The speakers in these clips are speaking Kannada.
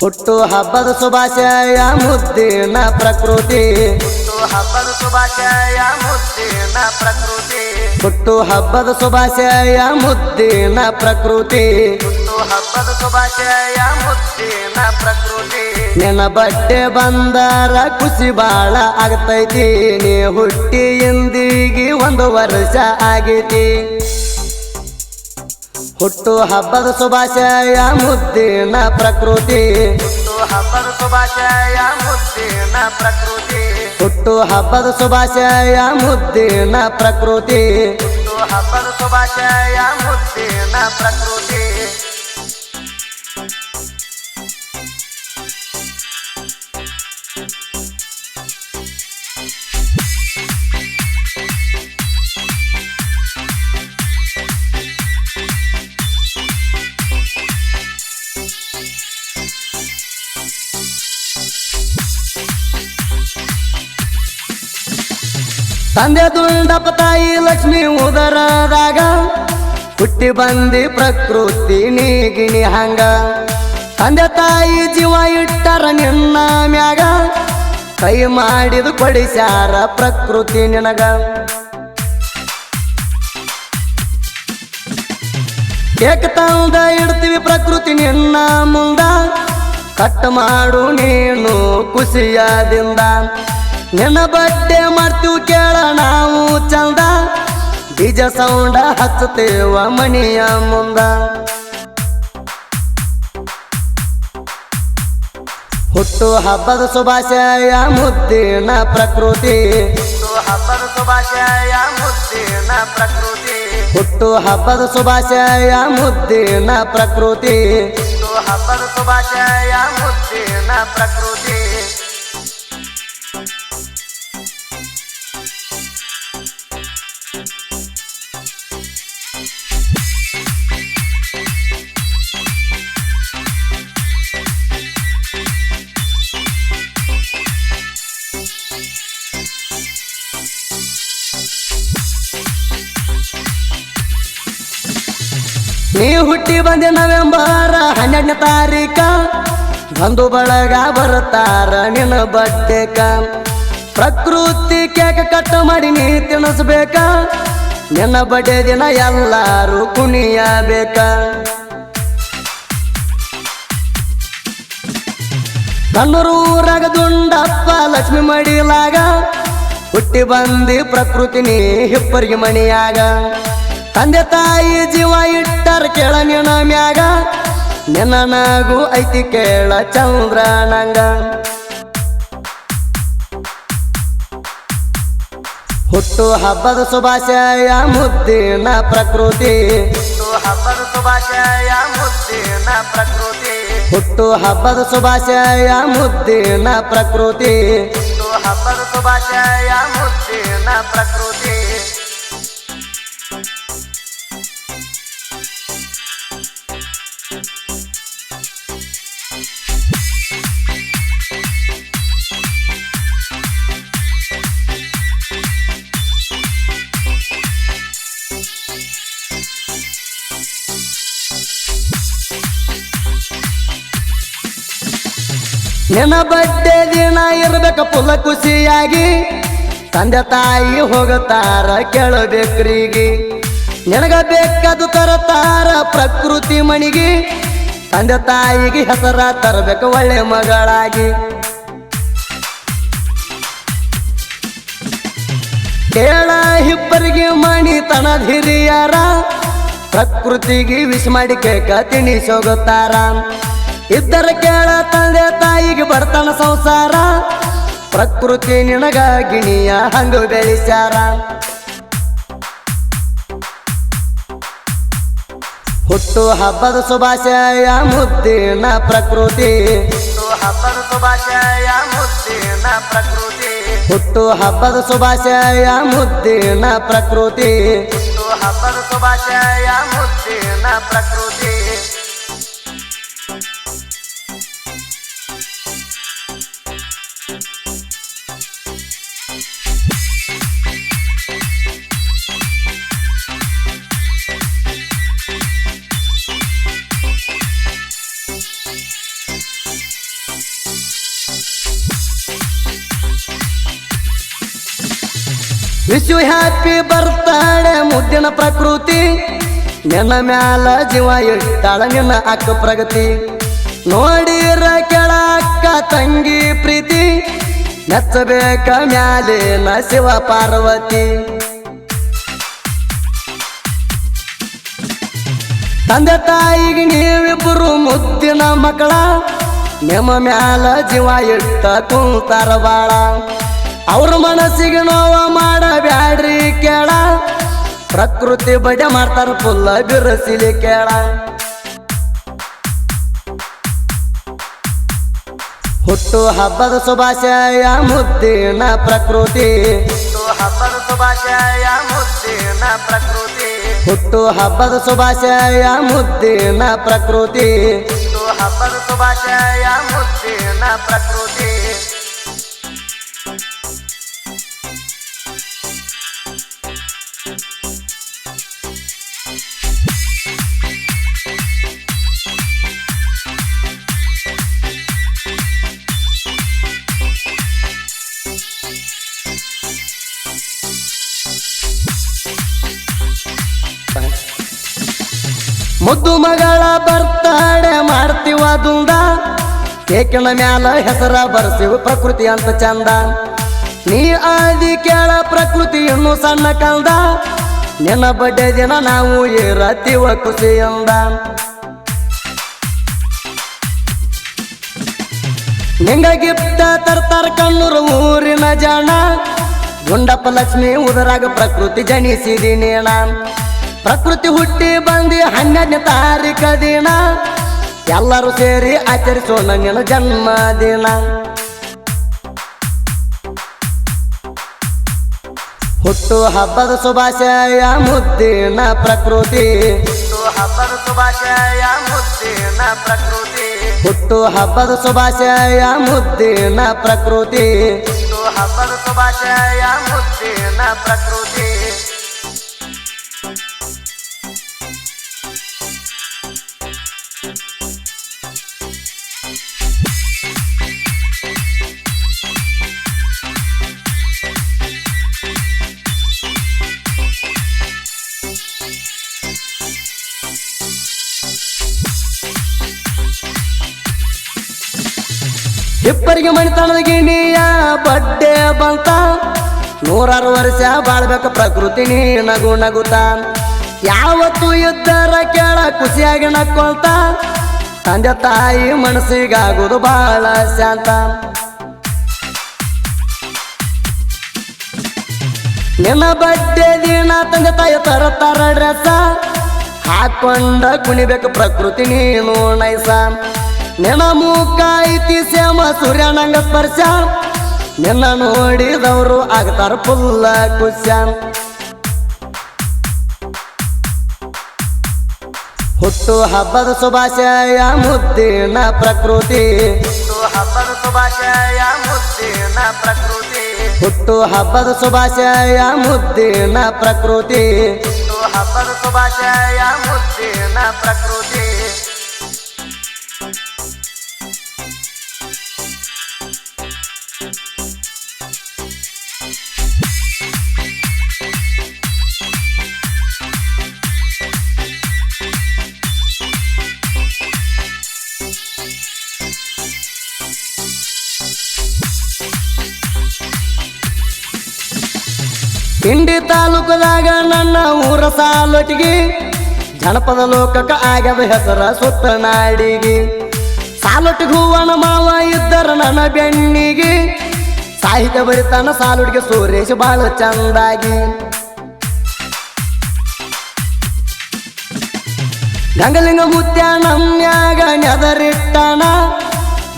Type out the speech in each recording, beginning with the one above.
ಹುಟ್ಟು ಹಬ್ಬದ ಶುಭಾಶಯ ಮುದ್ದಿನ ಪ್ರಕೃತಿ. ಹುಟ್ಟು ಹಬ್ಬದ ಶುಭಾಶಯ ಮುದ್ದಿನ ಪ್ರಕೃತಿ. ಹುಟ್ಟು ಹಬ್ಬದ ಶುಭಾಶಯ ಮುದ್ದಿನ ಪ್ರಕೃತಿ. ಹುಟ್ಟು ಹಬ್ಬದ ಶುಭಾಶಯ ಮುದ್ದಿನ ಪ್ರಕೃತಿ. ನಿನ್ನ ಬಟ್ಟೆ ಬಂದಾರ ಖುಷಿ ಬಾಳ ಆಗ್ತೈತಿ. ನೀ ಹುಟ್ಟಿ ಇಂದಿಗೆ ಒಂದು ವರ್ಷ ಆಗೈತಿ. ಹುಟ್ಟು ಹಬ್ಬದ ಶುಭಾಶಯ ಮುದ್ದಿನ ಪ್ರಕೃತಿ. ಹುಟ್ಟು ಹಬ್ಬದ ಶುಭಾಶಯ ಮುದ್ದಿನ ಪ್ರಕೃತಿ. ಹುಟ್ಟು ಹಬ್ಬದ ಶುಭಾಶಯ ಮುದ್ದಿನ ಪ್ರಕೃತಿ. ಹುಟ್ಟು ಹಬ್ಬದ ಶುಭಾಶಯ ಮುದ್ದಿನ ಪ್ರಕೃತಿ. ತಂದೆ ದುಂಡಪ್ಪ ತಾಯಿ ಲಕ್ಷ್ಮಿ ಉದರದಾಗ ಹುಟ್ಟಿ ಬಂದಿ ಪ್ರಕೃತಿ ನೀಗಿಣಿ ಹಂಗ. ತಂದೆ ತಾಯಿ ಜೀವ ಇಟ್ಟರ ನಿನ್ನ ಮ್ಯಾಗ. ಕೈ ಮಾಡಿದು ಕೊಡಿಸ್ಯಾರ ಪ್ರಕೃತಿ ನಿನಗ. ಏಕ ತಂದ ಇಡ್ತೀವಿ ಪ್ರಕೃತಿ ನಿನ್ನ ಮುಂದ. ಕಟ್ ಮಾಡು ನೀನು ಖುಷಿಯಾದಿಂದ ನಿನ್ನ ಬಟ್ಟೆ ಮಾಡ್ತೀವಿ ಕೇಳ ನಾವು ಚಂದ. ಬೀಜ ಸೌಂಡ ಹಚ್ಚುತ್ತೇವ ಮನೆಯ ಮುಂದ. ಹುಟ್ಟು ಹಬ್ಬದ ಶುಭಾಶಯ ಮುದ್ದಿನ ಪ್ರಕೃತಿ ಹುಟ್ಟು ಹಬ್ಬದ ಶುಭಾಶಯ, ಮುದ್ದಿನ ಪ್ರಕೃತಿ. ಹುಟ್ಟು ಹಬ್ಬದ ಶುಭಾಶಯ, ಮುದ್ದಿನ ಪ್ರಕೃತಿ. ಹುಟ್ಟು ಹಬ್ಬದ ಶುಭಾಶಯ, ಮುದ್ದಿನ ಪ್ರಕೃತಿ. ಹುಟ್ಟಿ ಬಂದೆ ನವೆಂಬರ್ ಹನ್ನೆರಡನೇ ತಾರೀಕ. ಬಂದು ಬಳಗ ಬರುತ್ತಾರ ನಿನ್ನ ಬಟ್ಟೆಕ. ಪ್ರಕೃತಿ ಕೇಕ ಕಟ್ಟ ಮಾಡಿ ನೀ ತಿನ್ನಿಸ್ಬೇಕ ನಿನ್ನ ಬಡ್ಡೆ ದಿನ ಎಲ್ಲಾರು ಕುಣಿಯಬೇಕ. ಕಣ್ಣೂರಾಗ ದುಂಡಪ್ಪ ಲಕ್ಷ್ಮಿ ಮಡಿಲಾಗ. ಹುಟ್ಟಿ ಬಂದಿ ಪ್ರಕೃತಿ ನೀ ಹಿಪ್ಪರಿಗೆ ಮಣಿಯಾಗ. ತಂದೆ ತಾಯಿ ಜೀವ ಇಟ್ಟರ ಕೇಳ ನಿನ್ನ ಮ್ಯಾಗ ನಿನ್ನ ನಾಗು ಐತಿ ಕೇಳ ಚಂದ್ರ ನಂಗ ಹುಟ್ಟು ಹಬ್ಬದ ಶುಭಾಶಯ ಮುದ್ದಿನ ಪ್ರಕೃತಿ. ಹಬ್ಬದ ಶುಭಾಶಯ ಮುದ್ದಿನ ಪ್ರಕೃತಿ. ಹುಟ್ಟು ಹಬ್ಬದ ಶುಭಾಶಯ ಮುದ್ದಿನ ಪ್ರಕೃತಿ ಹಬ್ಬದ ಶುಭಾಶಯ ಮುದ್ದಿನ ಪ್ರಕೃತಿ. ನಿನ್ನ ಬಡ್ಡೆ ದಿನ ಇರ್ಬೇಕ ಪುಲ ಖುಷಿಯಾಗಿ ತಂದೆ ತಾಯಿ ಹೋಗುತ್ತಾರ ಕೇಳಬೇಕ್ರಿಗೆ. ನಿನಗ ಬೇಕಾದ ತರತಾರ ಪ್ರಕೃತಿ ಮಣಿಗಿ. ತಂದೆ ತಾಯಿಗೆ ಹೆಸರ ತರಬೇಕು ಒಳ್ಳೆ ಮಗಳಾಗಿ. ಕೇಳ ಹಿಬ್ಬರಿಗೆ ಮಣಿ ತನದ ಹಿರಿಯರ. ಪ್ರಕೃತಿಗೆ ವಿಶ್ ಮಾಡಿ ಕೇಕ ತಿನಿಸೋಗುತ್ತಾರ. ಇದ್ದರ ಕೇಳ ತಂದೆ ತಾಯಿಗೆ ಬರ್ತಾನ ಸಂಸಾರ. ಪ್ರಕೃತಿ ನಿನಗ ಗಿಣಿಯ ಹಂಗು ಬೆಳೆಸ್ಯಾರ. ಹುಟ್ಟು ಹಬ್ಬದ ಶುಭಾಶಯ ಮುದ್ದಿನ ಪ್ರಕೃತಿ. ಹಬ್ಬದ ಶುಭಾಶಯ ಮುದ್ದಿನ ಪ್ರಕೃತಿ. ಹುಟ್ಟು ಹಬ್ಬದ ಶುಭಾಶಯ ಮುದ್ದಿನ ಪ್ರಕೃತಿ ಹಬ್ಬದ ಶುಭಾಶಯ ಮುದ್ದಿನ ಪ್ರಕೃತಿ. ವಿಶ್ವ ಹ್ಯಾಪಿ ಬರ್ತಾಳೆ ಮುದ್ದಿನ ಪ್ರಕೃತಿ. ನಿನ್ನ ಮ್ಯಾಲ ಜೀವ ಇಟ್ಟಾಳ ನಿನ್ನ ಅಕ್ಕ ಪ್ರಗತಿ. ನೋಡಿರ ಕೆಳ ಅಕ್ಕ ತಂಗಿ ಪ್ರೀತಿ. ನೆಚ್ಚಬೇಕ ಮ್ಯಾಲೆ ನ ಶಿವ ಪಾರ್ವತಿ. ತಂದೆ ತಾಯಿಗೆ ನೀವಿಬ್ಬರು ಮುದ್ದಿನ ಮಕ್ಕಳ. ನಿಮ್ಮ ಮ್ಯಾಲ ಜೀವ ಇಟ್ಟ ಕುಂತಾರ ಬಾಳ. ಅವ್ರ ಮನಸ್ಸಿಗೆ ನೋವ ಮಾಡಬ್ಯಾಡ್ರಿ ಕೇಳ. ಪ್ರಕೃತಿ ಬಡ ಮಾಡ್ತಾರ ಫುಲ್ಲ ಬಿರಸಿಲಿ ಕೇಳ. ಹುಟ್ಟು ಹಬ್ಬದ ಶುಭಾಶಯ ಮುದ್ದಿನ ಪ್ರಕೃತಿ. ಹುಟ್ಟು ಹಬ್ಬದ ಶುಭಾಶಯ ಮುದ್ದಿನ ಪ್ರಕೃತಿ. ಹುಟ್ಟು ಹಬ್ಬದ ಶುಭಾಶಯ ಮುದ್ದಿನ ಪ್ರಕೃತಿ. ಹುಟ್ಟು ಹಬ್ಬದ ಶುಭಾಶಯ ಮುದ್ದಿನ ಪ್ರಕೃತಿ. ಬರ್ತಾಡೆ, ಮಾಡ್ತೀವ ದುಂದ ಕೇಕಣ ಮ್ಯಾಲ ಹೆಸರ ಬರ್ತೀವಿ ಪ್ರಕೃತಿ ಅಂತ ಚಂದ. ನೀ ಆದಿ ಕೇಳ ಪ್ರಕೃತಿ ಇನ್ನು ಸಣ್ಣ ಕಂದ ನಿನ್ನ ಬಡ್ಡೆ ದಿನ ನಾವು ಇರತ್ತೀವ ಖುಷಿಯಿಂದ. ನಿಂಗ ಗಿಪ್ತ ತರ್ತಾರ ಕಣ್ಣೂರು ಊರಿನ ಜನ. ಗುಂಡಪ್ಪ ಲಕ್ಷ್ಮಿ ಉದರಾಗ ಪ್ರಕೃತಿ ಜನಿಸಿದಿ ನೇಣ. ಪ್ರಕೃತಿ ಹುಟ್ಟಿ ಬಂದಿ ಹನ್ನೆರಡನೇ ತಾರೀಕ ದಿನ. ಎಲ್ಲರೂ ಸೇರಿ ಆಚರಿಸೋ ನನ್ನ ಜನ್ಮದಿನ. ಹುಟ್ಟು ಹಬ್ಬದ ಶುಭಾಶಯ, ಮುದ್ದಿನ ಪ್ರಕೃತಿ. ಹುಟ್ಟು ಹಬ್ಬದ ಶುಭಾಶಯ, ಮುದ್ದಿನ ಪ್ರಕೃತಿ. ಹುಟ್ಟು ಹಬ್ಬದ ಶುಭಾಶಯ ಮುದ್ದಿನ ಪ್ರಕೃತಿ ಹಬ್ಬದ ಶುಭಾಶಯ, ಮುದ್ದಿನ ಪ್ರಕೃತಿ. ಇಬ್ಬರಿಗೆ ಮಣಿತನದ ಗಿಣಿಯ ಬಡ್ಡೆ ಬಂತ. ನೂರಾರು ವರ್ಷ ಬಾಳ್ಬೇಕು ಪ್ರಕೃತಿ ನಗು ನಗುತ್ತ ಯಾವತ್ತು ಇದ್ದರ ಕೇಳ ಖುಷಿಯಾಗಿ ನಕ್ಕೊಳ್ತ. ತಂದೆ ತಾಯಿ ಮನಸ್ಸಿಗಾಗೋದು ಬಹಳ ಶಾಂತ. ನಿನ್ನ ಬಡ್ಡೆ ದಿನ ತಂದೆ ತಾಯಿ ತರತಾರ ಡ್ರೆಸ್ ಹಾಕೊಂಡ ಕುಣಿಬೇಕು ಪ್ರಕೃತಿ ನೀನು ನೈಸ. ನಿನ್ನ ಕಾಯಿತಿ ಶ್ಯಾಮ ಸೂರ್ಯ ಸೂರ್ಯನಂಗ ಸ್ಪರ್ಶ ನಿನ್ನ ನೋಡಿದವರು ಆಗ್ತಾರ ಫುಲ್ಲ ಕುಶ್ಯಾನ್ ಹುಟ್ಟು ಹಬ್ಬದ ಶುಭಾಶಯ ಮುದ್ದಿನ ಪ್ರಕೃತಿ. ಹಬ್ಬದ ಶುಭಾಶಯ ಮುದ್ದಿನ ಪ್ರಕೃತಿ. ಹುಟ್ಟು ಹಬ್ಬದ ಶುಭಾಶಯ ಮುದ್ದಿನ ಪ್ರಕೃತಿ ಹಬ್ಬದ ಶುಭಾಶಯ ಮುದ್ದಿನ ಪ್ರಕೃತಿ. ತಾಲೂಕದಾಗ ನನ್ನ ಊರ ಸಾಲೊಟ್ಟಿಗೆ ಜನಪದ ಲೋಕಕ್ಕ ಆಗದ ಹೆಸರ ಸುತ್ತ ನಾಡಿಗೆ. ಸಾಲೊಟ್ಟಿಗೆ ಹೂವನ ಮಾವ ಇದ್ದರ ನನ್ನ ಬೆಣ್ಣಿಗೆ. ಸಾಹಿತ್ಯ ಬರಿತಾನ ಸಾಲುಡಿಗೆ ಸುರೇಶ್ ಬಾಳ ಚಂದಾಗಿ. ಗಂಗಲಿಂಗ ಮುತ್ಯ ನಮ್ಯಾಗ ನೆದರಿಟ್ಟಾನ.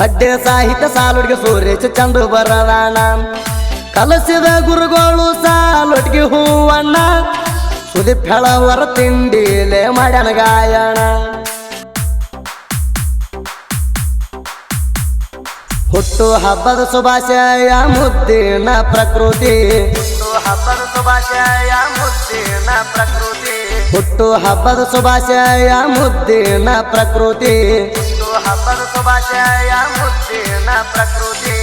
ಬಡ್ಡೆ ಸಾಹಿತ್ಯ ಸಾಲುಡಿಗೆ ಸುರೇಶ್ ಚಂದ ಬರದಾನ. ಕಲಸಿದ ಗುರುಗಳು ಸಾಲೊಟ್ಟಿಗೆ ಹೂವಣ್ಣ. ಸುದೀಪ್ ಹೇಳವರ ತಿಂಡಿಲೆ ಮಾಡ್ಯಾನ ಗಾಯಣ. ಹುಟ್ಟು ಹಬ್ಬದ ಶುಭಾಶಯ, ಮುದ್ದಿನ ಪ್ರಕೃತಿ. ಹಬ್ಬದ ಶುಭಾಶಯ, ಮುದ್ದಿನ ಪ್ರಕೃತಿ. ಹುಟ್ಟು ಹಬ್ಬದ ಶುಭಾಶಯ ಮುದ್ದಿನ ಪ್ರಕೃತಿ ಹಬ್ಬದ ಶುಭಾಶಯ, ಮುದ್ದಿನ ಪ್ರಕೃತಿ.